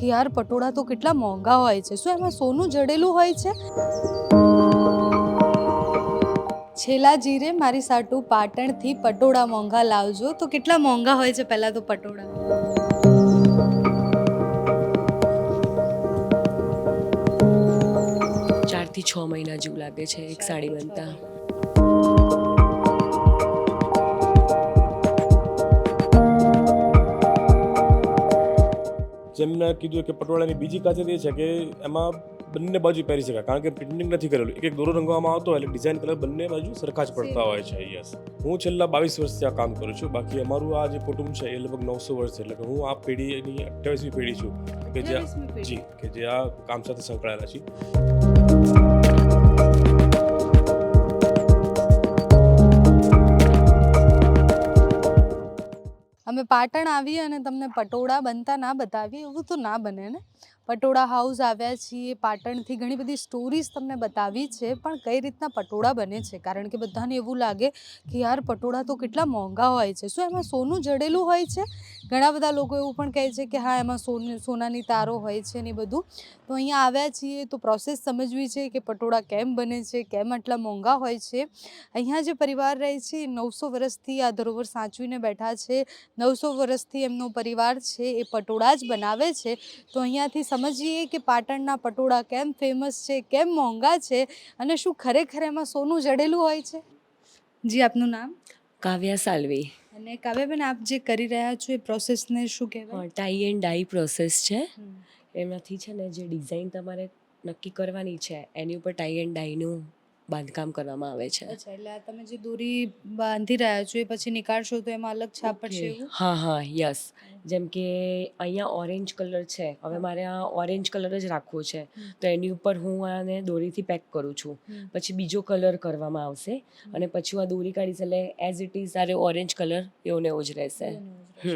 કે યાર પટોળા તો કેટલા મોંઘા હોય છે. શું એમાં સોનું જડેલું હોય છે? છેલ્લા જીરે મારી સાટું પાટણથી પટોળા મોંઘા લાવજો. તો કેટલા મોંઘા હોય છે પહેલાં તો પટોળા? ચારથી છ મહિના જેવું લાગે છે એક સાડી બનતા. જેમ મેં કીધું કે પટોળાની બીજી ખાસિયત એ છે કે એમાં બંને બાજુ પહેરી શકાય. કારણ કે પ્રિન્ટિંગ નથી કરેલું. એક એક દોરો રંગવામાં આવતો હોય એટલે ડિઝાઇન કલર બંને બાજુ સરખા જ પડતા હોય છે યસ હું છેલ્લા બાવીસ વર્ષથી આ કામ કરું છું. બાકી અમારું આ જે કુટુંબ છે એ લગભગ નવસો વર્ષ છે. એટલે કે હું આ પેઢીની અઠ્યાવીસમી પેઢી છું. કે જે જી કે જે આ કામ સાથે સંકળાયેલા છીએ. પાટણ આવી અને તમને પટોળા બનતા ના બતાવીએ, એવું તો ના બને ને? પટોળા હાઉસ આવ્યા છીએ, પાટણથી ઘણી બધી સ્ટોરીઝ તમને બતાવી છે, પણ કઈ રીતના પટોળા બને છે? કારણ કે બધાને એવું લાગે કે યાર, પટોળા તો કેટલા મોંઘા હોય છે. શું એમાં સોનું જડેલું હોય છે? ઘણા બધા લોકો એવું પણ કહે છે કે, હા, એમાં સોન, સોનાની તારો હોય છે ને બધું. તો અહીંયા આવ્યા છીએ તો પ્રોસેસ સમજવી છે કે પટોળા કેમ બને છે, કેમ આટલા મોંઘા હોય છે. અહીંયા જે પરિવાર રહે છે, એ નવસો વર્ષથી આ ધરોવર સાચવીને બેઠા છે. નવસો વર્ષથી એમનો પરિવાર છે, એ પટોળા જ બનાવે છે. તો અહીંયાથી સમજીએ કે પાટણના પટોળા કેમ ફેમસ છે, કેમ મોંઘા છે અને શું ખરેખર એમાં સોનું જડેલું હોય છે. જી, આપનું નામ? કાવ્યા સાલવી. અને કાવ્યાબેન આપ જે કરી રહ્યા છો એ પ્રોસેસને શું કહેવાય ટાઈ એન્ડ ડાઈ પ્રોસેસ છે. એમાંથી છે ને જે ડિઝાઇન તમારે નક્કી કરવાની છે એની ઉપર ટાઈ એન્ડ ડાઈનું બાંધકામ કરવામાં આવે છે. અચ્છા એટલે આ તમે જે દોરી બાંધી રહ્યા છો એ પછી નીકાળશો તો એમાં અલગ છાપ પડશે હા હા યસ. જેમ કે અહીંયા ઓરેન્જ કલર છે. હવે મારે આ ઓરેન્જ કલર જ રાખવો છે. તો એની ઉપર હું આને દોરીથી પેક કરું છું. પછી બીજો કલર કરવામાં આવશે અને પછી હું આ દોરી કાઢીશ એટલે એઝ ઇટ ઇઝ તારે ઓરેન્જ કલર એવો ને એવો જ રહેશે.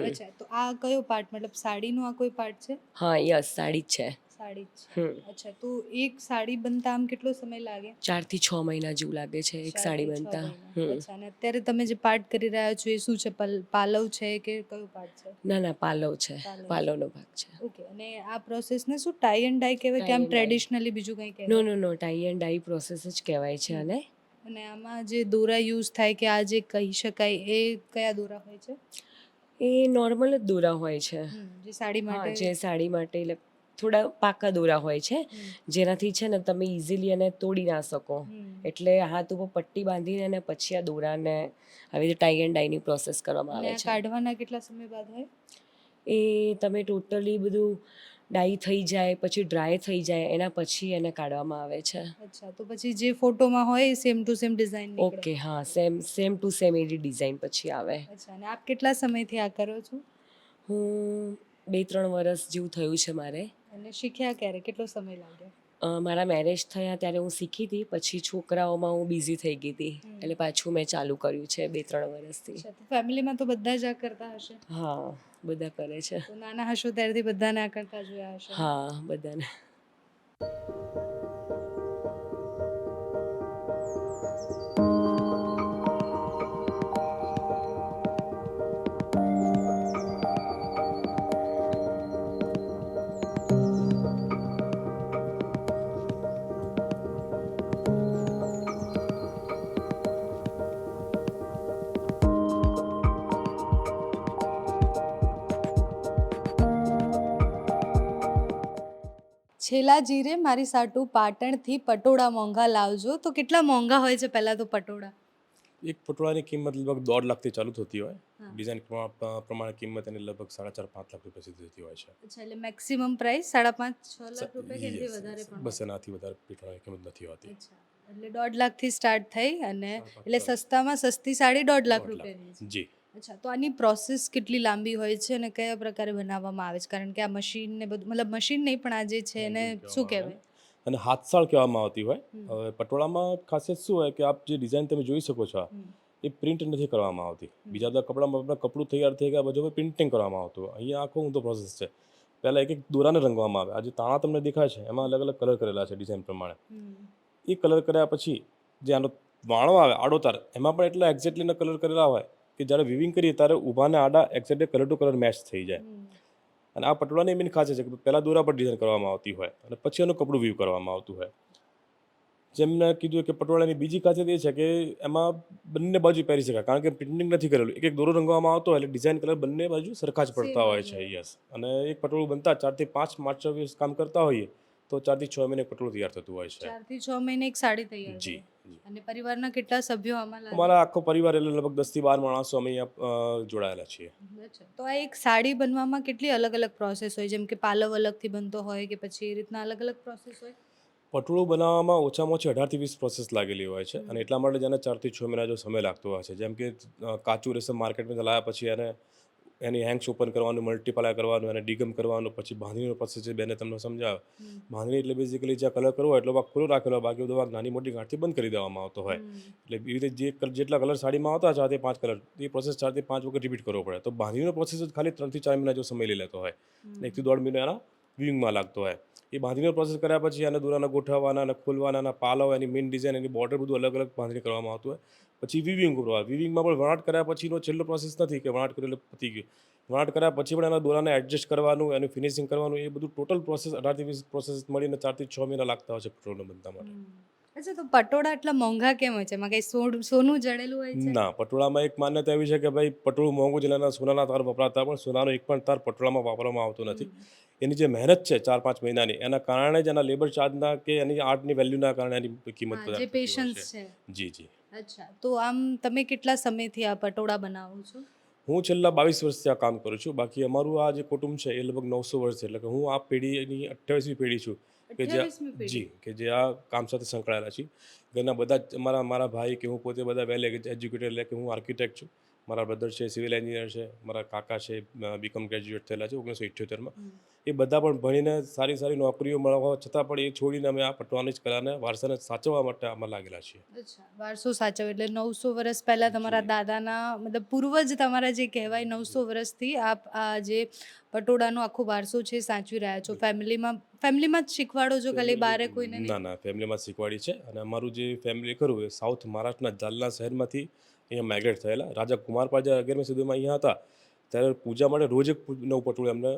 અચ્છા તો આ કયો પાર્ટ મતલબ સાડીનો આ કોઈ પાર્ટ છે? હા યસ સાડી જ છે. સાડી જ છે. અચ્છા તો એક સાડી બનતા આમ કેટલો સમય લાગે? ચારથી છ મહિના જેવું લાગે છે એક સાડી બનતા. અચ્છા અને અત્યારે તમે જે પાર્ટ કરી રહ્યા છો એ શું છે? પલ- પાલવ છે કે કયો પાર્ટ છે? ના ના પાલવ છે. પાલવ. પાલવનો ભાગ છે. ઓકે અને આ પ્રોસેસને શું ટાઈ એન્ડ ડાઈ કહેવાય કે આમ. ટ્રેડિશનલી બીજું કંઈ નો કહેવાય નો નો ટાઈ એન્ડ ડાઈ પ્રોસેસ જ કહેવાય છે અને? અને આમાં જે દોરા યુઝ થાય કે આ જે કહી શકાય એ કયા દોરા હોય છે? એ નોર્મલ જ દોરા હોય છે. જે સાડી માટે જે સાડી માટે થોડા પાકા દોરા હોય છે જેનાથી છે ને તમે ઇઝીલી એને તોડી ના શકો. એટલે હાથ ઉપર પટ્ટી બાંધીને અને પછી આ દોરાને આવી રીતે ટાઈ એન્ડ ડાઈની પ્રોસેસ કરવામાં આવે છે. કાઢવાના કેટલા સમય બાદ હોય? એ તમે ટોટલી બધું ડાઈ થઈ જાય પછી ડ્રાય થઈ જાય એના પછી એને કાઢવામાં આવે છે. અચ્છા તો પછી જે ફોટોમાં હોય same to same design okay હા સેમ સેમ ટુ સેમ એની ડિઝાઇન પછી આવે. અચ્છા અને આપ કેટલા સમયથી આ કરો છો? હું બે ત્રણ વર્ષ જેવું થયું છે મારે. અને શીખ્યા ક્યારે? કેટલો સમય લાગ્યો? મારા મેરેજ થયા ત્યારે હું શીખી હતી પછી છોકરાઓમાં હું બિઝી થઈ ગઈ હતી. એટલે પાછું મેં ચાલુ કર્યું છે બે ત્રણ વર્ષથી. ફેમિલીમાં તો બધા જ આ કરતા હશે? હા બધા કરે છે. નાના હશો ત્યારથી બધાને આ કરતા જોયા હશે? હા બધાને. છેલ્લા જીરે મારી સાટું પાટણથી પટોળા મોંઘા લાવજો. તો કેટલા મોંઘા હોય છે પહેલાં તો પટોળા? એક પટોળાની કિંમત લગભગ દોઢ લાખથી ચાલુ થતી હોય. ડિઝાઇન પ્રમાણે કિંમત એની લગભગ સાડા ચાર પાંચ લાખ રૂપિયા સુધી થતી હોય છે. અચ્છા એટલે મેક્સિમમ પ્રાઇસ સાડા પાંચ છ લાખ રૂપિયા કે વધારે. પણ બસ એનાથી વધારે પટોળાની કિંમત નથી હોતી. એટલે દોઢ લાખથી સ્ટાર્ટ થઈ અને એટલે સસ્તામાં સસ્તી સાડી દોઢ લાખ રૂપિયાની જી. અચ્છા તો આની પ્રોસેસ કેટલી લાંબી હોય છે અને કયા પ્રકારે બનાવવામાં આવે છે? કારણ કે આ મશીન ને બધું મતલબ મશીન નહીં પણ આ જે છે એને શું કહેવાય? અને હાથસાળ કહેવામાં આવતી હોય. હવે પટોળામાં ખાસિયત શું હોય કે આપ જે ડિઝાઇન તમે જોઈ શકો છો એ પ્રિન્ટ નથી કરવામાં આવતી. બીજા બધા કપડામાં આપણે કપડું તૈયાર થઈ ગયા બધું પ્રિન્ટિંગ કરવામાં આવતું. અહીંયા આખો ઊંધો પ્રોસેસ છે. પહેલાં એક એક દોરાને રંગવામાં આવે. આ જે તાણા તમને દેખાય છે એમાં અલગ અલગ કલર કરેલા છે ડિઝાઇન પ્રમાણે. એ કલર કર્યા પછી જે આનો વાણો આવે આડોતાર એમાં પણ એટલા એક્ઝેક્ટલીના કલર કરેલા હોય કે જ્યારે વિવિંગ કરીએ ત્યારે ઊભાને આડા exact colour to colour match થઈ જાય. અને આ પટોળાની મેન ખાસ છે કે પહેલાં દોરા પર ડિઝાઇન કરવામાં આવતી હોય અને પછી એનું કપડું વીવ કરવામાં આવતું હોય. જેમને કીધું કે પટોળાની બીજી ખાસિયત એ છે કે એમાં બંને બાજુ પહેરી શકાય. કારણ કે પ્રિન્ટિંગ નથી કરેલું. એક એક દોરો રંગવામાં આવતો હોય એટલે ડિઝાઇન કલર બંને બાજુ સરખા જ પડતા હોય છે યસ અને એક પટોળું બનતા ચારથી પાંચ માર્ચ કામ કરતા હોઈએ તો ચારથી છ મહિને પટોળું તૈયાર થતું હોય છે? ચારથી છ મહિને એક સાડી તૈયાર જી. અને પરિવારના કેટલા સભ્યો આમાં અમારા આખો પરિવાર એટલે લગભગ દસથી બાર માણસો અમે અહીંયા જોડાયેલા છીએ. તો આ એક સાડી બનવામાં કેટલી અલગ અલગ પ્રોસેસ હોય? જેમ કે પાલવ અલગથી બનતો હોય કે પછી એ રીતના અલગ અલગ પ્રોસેસ હોય? પટોળું બનાવવામાં ઓછામાં ઓછી અઢારથી વીસ પ્રોસેસ લાગેલી હોય છે. અને એટલા માટે જેને ચારથી છ મહિના જો સમય લાગતો હોય છે. જેમ કે કાચું રેશમ માર્કેટમાં લાવ્યા પછી એને એની હેંગ્સ ઓપન કરવાનું મલ્ટીપ્લાય કરવાનું એને ડિગમ કરવાનું પછી બાંધણીનો પ્રોસેસ છે બેને તમને સમજાવે. બાંધણી એટલે બેઝિકલી જ્યાં કલર કરવો એટલો ભાગ ખુલ્લો રાખેલો બાકી બધો ભાગ નાની મોટી ગાંઠથી બંધ કરી દેવામાં આવતો હોય. એટલે એવી રીતે જે જેટલા કલર સાડીમાં આવતા ચારથી પાંચ કલર એ પ્રોસેસ ચારથી પાંચ વખત રિપીટ કરવો પડે. તો બાંધણીનો પ્રોસેસ જ ખાલી ત્રણથી ચાર મહિના જો સમય લઈ લેતો હોય. એકથી દોઢ મહિના એના વિવિંગમાં લાગતો હોય. એ બાંધણીનો પ્રોસેસ કર્યા પછી આને દોરાના ગોઠવવાના અને ખોલવાના અને પાલવ એની મેઇન ડિઝાઇન એની બોર્ડર બધું અલગ અલગ બાંધણી કરવામાં આવતું હોય. પછી વિવિંગ કરવા. વિવિંગમાં પણ વણાટ કર્યા પછીનો છેલ્લો પ્રોસેસ નથી કે વણાટ એટલે પતી ગયું. વણાટ કર્યા પછી પણ એના દોરાને એડજસ્ટ કરવાનું, એનું ફિનિશિંગ કરવાનું, એ બધું ટોટલ પ્રોસેસ અઢારથી વીસ પ્રોસેસ મળીને ચારથી છ મહિના લાગતા હોય છે પેટ્રોલને બનતા માટે. અચ્છા તો પટોળા એટલા મોંઘા કેમ હોય છે? એમાં કઈ સોનું સોનું જડેલું હોય છે? ના પટોળામાં એક માન્યતા એવી છે કે ભાઈ પટોળું મોંઘું એના સોનાના તાર વપરાતા પણ સોનાનો એક પણ તાર પટોળામાં વાપરવામાં આવતો નથી. એની જે મહેનત છે ચાર પાંચ મહિનાની એના કારણે જ એના લેબર ચાર્જના કે એની આર્ટની વેલ્યુના કારણે એની કિંમત જે પેશન્સ. છે. જી જી. અચ્છા તો આમ તમે કેટલા સમયથી આ પટોળા બનાવો છો? હું છેલ્લા બાવીસ વર્ષથી આ કામ કરું છું. બાકી અમારું આ જે કુટુંબ છે એ લગભગ નવસો વર્ષ છે. એટલે કે હું આ પેઢીની અઠ્યાવીસમી પેઢી છું. કે જે જી કે જે આ કામ સાથે સંકળાયેલા છીએ. ઘરના બધા જ મારા મારા ભાઈ કે હું પોતે બધા વેલ એજ્યુકેટેડ એટલે કે હું આર્કિટેક્ટ છું. મારા બ્રધર છે સિવિલ એન્જિનિયર છે મારા કાકા છે બીકોમ ગ્રેજ્યુએટ થયેલા છે ઓગણીસો ઇઠ્યોતેરમાં. એ બધા પણ ભણીને સારી સારી નોકરીઓ મળવા છતાં પણ એ છોડીને અમે આ પટવાની જ કલાને વારસાને સાચવવા માટે આમાં લાગેલા છીએ. વારસો સાચવ એટલે નવસો વર્ષ પહેલા તમારા દાદાના મતલબ પૂર્વજ તમારા જે કહેવાય નવસો વર્ષથી આપ આ જે પટોળાનો આખો વારસો છે સાચવી રહ્યા છો? ફેમિલીમાં ફેમિલીમાં જ શીખવાડો છો ખાલી બારે કોઈને ના ના ફેમિલીમાં શીખવાડી છે અને અમારું જે ફેમિલી ખરું એ સાઉથ મહારાષ્ટ્રના જાલના શહેરમાંથી અહીંયા માઇગ્રેટ થયેલા. રાજા કુમારપાળ જ્યારે અગિયારમી સુધીમાં અહીંયા હતા. ત્યારે પૂજા માટે રોજ એક નવું પટોળું એમને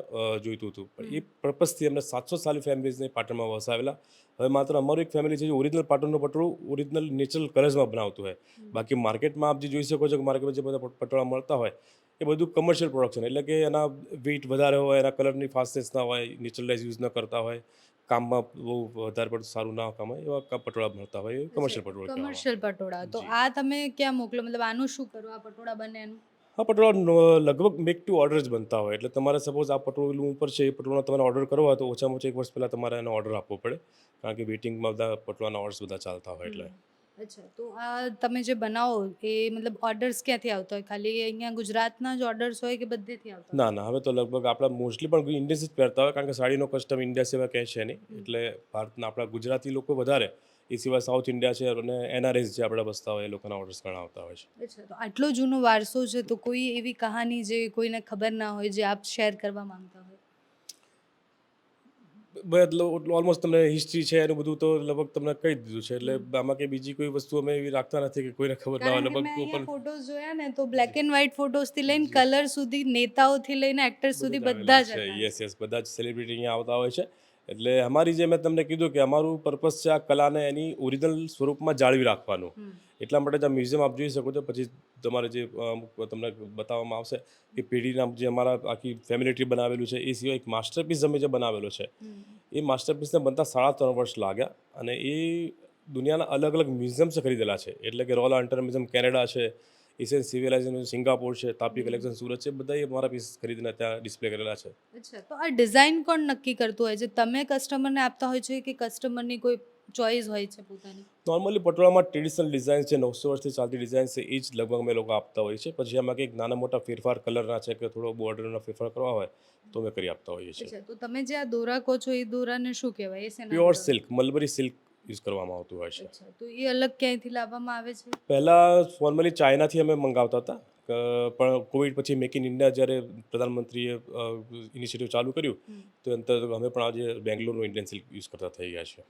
જોઈતું હતું. પણ એ પર્પઝથી એમને સાતસો સાલી ફેમિલીઝને પાટણમાં વસાવેલા. હવે માત્ર અમારું એક ફેમિલી છે જે ઓરિજિનલ પાટણનું પટોળું ઓરિજિનલ નેચરલ કલર્સમાં બનાવતું હોય. બાકી માર્કેટમાં આપ જે જોઈ શકો છો કે માર્કેટમાં જે બધા પટ- પટોળા મળતા હોય એ બધું કમર્શિયલ પ્રોડક્શન એટલે કે એના વેઇટ વધારે હોય એના કલરની ફાસ્ટનેસ ના હોય નેચરલાઇઝ યુઝ ન કરતા હોય. કામમાં બહુ વધારે પડતું સારું ના કામ હોય એવા પટોળા મળતા હોય કમર્શિયલ પટોળા કમર્શિયલ પટોળા. તો આ તમે ક્યાં મોકલો? મતલબ આનું શું કરો? આ પટોળા બને એનું હા પટોળા લગભગ મેક ટુ ઓર્ડર જ બનતા હોય. એટલે તમારે સપોઝ આ પટોળું ઉપર છે એ પટોળાનો તમારે ઓર્ડર કરવો હોય તો ઓછામાં ઓછા એક વર્ષ પહેલાં તમારે એનો ઓર્ડર આપવો પડે. કારણ કે વેઇટિંગમાં બધા પટોળાના ઓર્ડર્સ બધા ચાલતા હોય એટલે. અચ્છા તો આ તમે જે બનાવો એ મતલબ ઓર્ડર્સ ક્યાંથી આવતા હોય? ખાલી અહીંયા ગુજરાતના જ ઓર્ડર્સ હોય કે બધેથી આવતા ના ના હવે તો લગભગ આપણા મોસ્ટલી પણ ઇન્ડિયન્સ જ પહેરતા હોય કારણ કે સાડીનો કસ્ટમ ઇન્ડિયા સિવાય ક્યાંય છે નહીં. એટલે ભારતના આપણા ગુજરાતી લોકો વધારે. એ સિવાય સાઉથ ઇન્ડિયા છે અને એનઆરએસ જે આપણા બસતા હોય એ લોકોના ઓર્ડર્સ ઘણા આવતા હોય છે. અચ્છા તો આટલો જૂનો વારસો છે તો કોઈ એવી કહાની જે કોઈને ખબર ના હોય જે આપ શેર કરવા માંગતા હોય? ઓલમોસ્ટ તમને હિસ્ટ્રી છે એનું બધું તો લગભગ તમને કહી દીધું છે. એટલે આમાં કે બીજી કોઈ વસ્તુ અમે એવી રાખતા નથી કે કોઈને ખબર ના હોય લગભગ પણ ફોટોઝ જોયા ને તો બ્લેક એન્ડ વ્હાઈટ ફોટોઝથી લઈને કલર સુધી નેતાઓથી લઈને એક્ટર સુધી બધા જ યસ યસ બધા જ સેલિબ્રિટી અહીંયા આવતા હોય છે. એટલે અમારી જે મેં તમને કીધું કે અમારું પર્પસ છે આ કલાને એની ઓરિજિનલ સ્વરૂપમાં જાળવી રાખવાનું. એટલા માટે જ આ મ્યુઝિયમ આપ જોઈ શકો છો. પછી તમારે જે તમને બતાવવામાં આવશે કે પેઢીના જે અમારા આખી ફેમિલી ટ્રી બનાવેલું છે એ સિવાય એક માસ્ટરપીસ અમે જે બનાવેલો છે એ માસ્ટરપીસને બનતા સાડા ત્રણ વર્ષ લાગ્યા અને એ દુનિયાના અલગ અલગ મ્યુઝિયમ્સે ખરીદેલા છે. એટલે કે રોયલ આન્ટર મ્યુઝિયમ કેનેડા છે એશિયન સિવિલાઇઝેશન સિંગાપોર છે તાપી કલેક્શન સુરત છે બધા એ મારા પીસ ખરીદીને ત્યાં ડિસ્પ્લે કરેલા છે. અચ્છા તો આ ડિઝાઇન કોણ નક્કી કરતું હોય? છે તમે કસ્ટમરને આપતા હોય છે કે કસ્ટમરની કોઈ ચોઈસ હોય છે પોતાની? નોર્મલી પટોળામાં ટ્રેડિશનલ ડિઝાઇન છે નવસો વર્ષથી ચાલતી ડિઝાઇન છે એ જ લગભગ અમે લોકો આપતા હોઈએ છીએ. પછી એમાં કંઈક નાના મોટા ફેરફાર કલરના છે કે થોડો બોર્ડરના ફેરફાર કરવા હોય તો અમે કરી આપતા હોઈએ છીએ. તો તમે જે આ દોરા કહો છો એ દોરાને શું કહેવાય? Pure silk mulberry silk use કરવામાં આવતું હોય છે. તો એ અલગ ક્યાંયથી લાવવામાં આવે છે? પહેલાં ફોર્મલી ચાઇનાથી અમે મંગાવતા હતા પણ કોવિડ પછી મેક ઇન ઇન્ડિયા જ્યારે પ્રધાનમંત્રીએ ઇનિશિયેટિવ ચાલુ કર્યું તો અંતર અમે પણ આજે બેંગ્લોરનું ઇન્ડિયન સિલ્ક યુઝ કરતા થઈ ગયા છે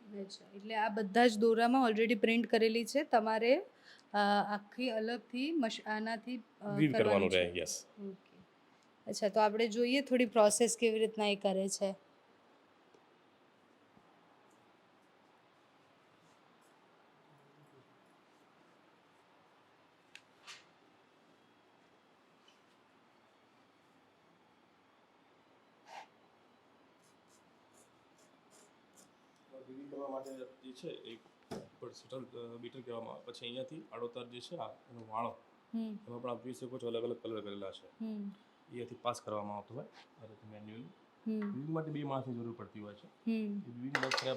એટલે આ બધા જ દોરામાં ઓલરેડી પ્રિન્ટ કરેલી છે તમારે આખી અલગથી મશ આનાથી કરવાનું રહે. યસ અચ્છા તો આપણે જોઈએ થોડી પ્રોસેસ કેવી રીતના એ કરે છે. બીબી કરવા માટે જે છે એક ઉપર સટલ બીટર કહેવામાં આવે. પછી અહીંયાથી આડોતાર જે છે આ એનો વાળો એમાં પણ શકો છો અલગ અલગ કલર કરેલા છે. એ અહીંયાથી પાસ કરવામાં આવતો હોય. અને મેન્યુઅલી માટે બે માણસની જરૂર પડતી હોય છે.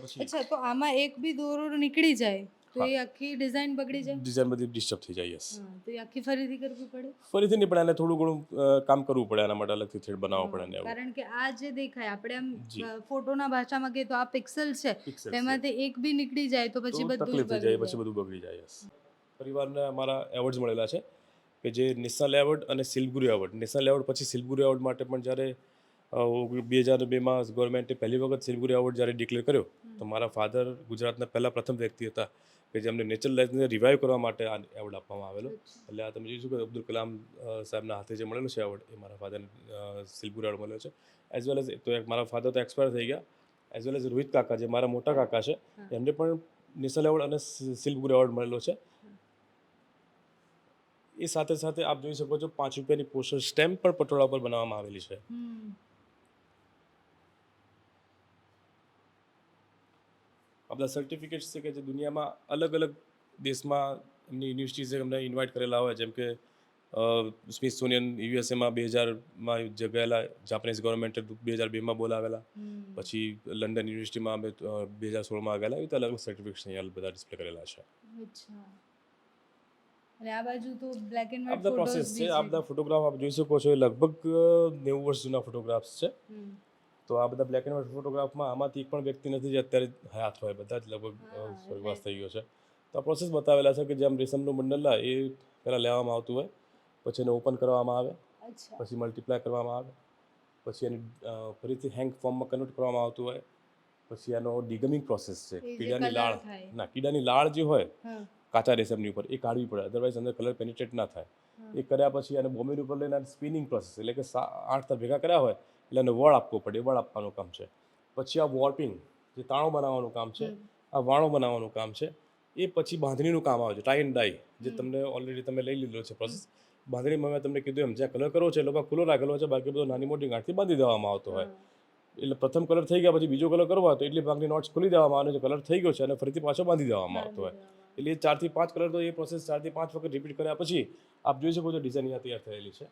પછી અચ્છા તો આમાં એક બી દોરો નીકળી જાય તો એ આખી ડિઝાઇન બગડી જાય? ડિઝાઇન બધી ડિસ્ટર્બ થઈ જાય યસ તો એ આખી ફરીથી કરવી પડે? ફરીથી નહીં પણ એને થોડું ઘણું કામ કરવું પડે એના માટે અલગથી થ્રેડ બનાવવો પડે ને કારણ કે આ જે દેખાય આપણે આમ ફોટોના ભાષામાં કહીએ તો આ પિક્સલ છે. તેમાંથી એક બી નીકળી જાય તો પછી બધું તકલીફ થઈ જાય પછી બધું બગડી જાય યસ પરિવારને અમારા એવોર્ડ્સ મળેલા છે કે જે નેશનલ એવોર્ડ અને સિલગુરી એવોર્ડ નેશનલ એવોર્ડ પછી સિલગુરી એવોર્ડ માટે પણ જ્યારે બે હજાર બેમાં ગવર્મેન્ટે પહેલી વખત સિલગુરી એવોર્ડ જ્યારે ડિક્લેર કર્યો તો મારા ફાધર ગુજરાતના પહેલા પ્રથમ વ્યક્તિ હતા કે જેમને નેચરલ લાઇફને રિવાઈવ કરવા માટે આ એવોર્ડ આપવામાં આવેલો. એટલે આ તમે જોઈશું કે અબ્દુલ કલામ સાહેબના હાથે જે મળેલો છે એવોર્ડ એ મારા ફાધરને સિલગુરી એવોર્ડ મળ્યો છે. એઝ વેલ એઝ તો એક મારા ફાધર તો એક્સપાયર થઈ ગયા. એઝ વેલ એઝ રોહિત કાકા જે મારા મોટા કાકા છે એમને પણ નેશનલ એવોર્ડ અને સિલ્વર એવોર્ડ મળેલો છે. એ સાથે સાથે આપ જોઈ શકો છો પાંચ રૂપિયાની પોસ્ટર સ્ટેમ્પ પણ પટોળા પર બનાવવામાં આવેલી છે હમ આ બધા સર્ટિફિકેટ્સ છે કે જે દુનિયામાં અલગ અલગ દેશમાં એમની યુનિવર્સિટીઝે અમને ઇન્વાઇટ કરેલા હોય. જેમ કે સ્મિથસોનિયન યુએસએમાં બે હજારમાં જગાયેલા ગયેલા જાપાનીઝ ગવર્મેન્ટે બે હજાર બેમાં બોલાવેલા. પછી લંડન યુનિવર્સિટીમાં અમે બે હજાર સોળમાં આવેલા. એવી અલગ અલગ સર્ટિફિકેટ્સ અહીંયા બધા ડિસ્પ્લે કરેલા છે. અને આ બાજુ તો બ્લેક એન્ડ આ બધા ફોટોસ પ્રોસેસ છે. આ બધા ફોટોગ્રાફ આપ જોઈ શકો છો. એ લગભગ નેવું વર્ષ જૂના ફોટોગ્રાફ્સ છે. તો આ બધા બ્લેક એન્ડ વ્હાઈટ ફોટોગ્રાફમાં આમાંથી એક પણ વ્યક્તિ નથી જે અત્યારે હયાત હોય બધા જ લગભગ સ્વર્ગવાસ થઈ ગયો છે. તો આ પ્રોસેસ બતાવેલા છે કે જેમ રેશમનું મંડલા એ પહેલાં લેવામાં આવતું હોય પછી એને ઓપન કરવામાં આવે પછી મલ્ટીપ્લાય કરવામાં આવે પછી એને ફરીથી હેંગ ફોર્મમાં કન્વર્ટ કરવામાં આવતું હોય પછી એનો ડિગમિંગ પ્રોસેસ છે. કીડાની લાળ. ના કીડાની લાળ જે હોય કાચા રેશમની ઉપર એ કાઢવી પડે. અદરવાઇઝ અંદર કલર પેનિટ્રેટ ના થાય. એ કર્યા પછી એને બોમ્બેની ઉપર લઈને સ્પિનિંગ પ્રોસેસ એટલે કે સા- આઠ ભેગા કર્યા હોય એટલે એને વળ આપવો પડે વળ આપવાનું કામ છે. પછી આ વોર્પિંગ જે તાણો બનાવવાનું કામ છે આ વાણો બનાવવાનું કામ છે એ પછી બાંધણીનું કામ આવે છે ટાઈ એન્ડ ડાઈ જે તમને ઓલરેડી તમે લઈ લીધો છે પ્રોસેસ બાંધણીમાં મેં તમને કીધું એમ જ્યાં કલર કરવો છે એ લોકો ખુલ્લો રાખેલો છે બાકી બધો નાની મોટી ગાંઠથી બાંધી દેવામાં આવતો હોય. એટલે પ્રથમ કલર થઈ ગયા પછી બીજો કલર કરવો તો એટલી ભાગની નોટ્સ ખોલી દેવામાં આવે છે કલર થઈ ગયો છે અને ફરીથી પાછો બાંધી દેવામાં આવતો હોય. એટલે એ ચારથી પાંચ કલર તો એ પ્રોસેસ ચારથી પાંચ વખત રિપીટ કર્યા પછી આપ જોઈ શકો છો ડિઝાઇન અહીંયા તૈયાર થયેલી છે.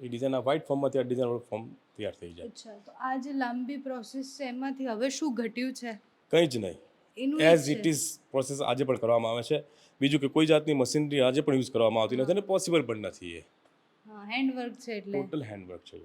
એ ડિઝાઇન આ વ્હાઇટ ફોર્મમાં આ ડિઝાઇન ફોર્મ તૈયાર થઈ જાય. અચ્છા તો આ જે લાંબી પ્રોસેસ છે એમાંથી હવે શું ઘટ્યું છે? કંઈ જ નહીં. એઝ ઇટ ઇઝ પ્રોસેસ આજે પણ કરવામાં આવે છે. બીજું કે કોઈ જાતની મશીનરી આજે પણ યુઝ કરવામાં આવતી નથી અને પોસિબલ પણ નથી એ. હેન્ડવર્ક છે એટલે. ટોટલ હેન્ડવર્ક છે.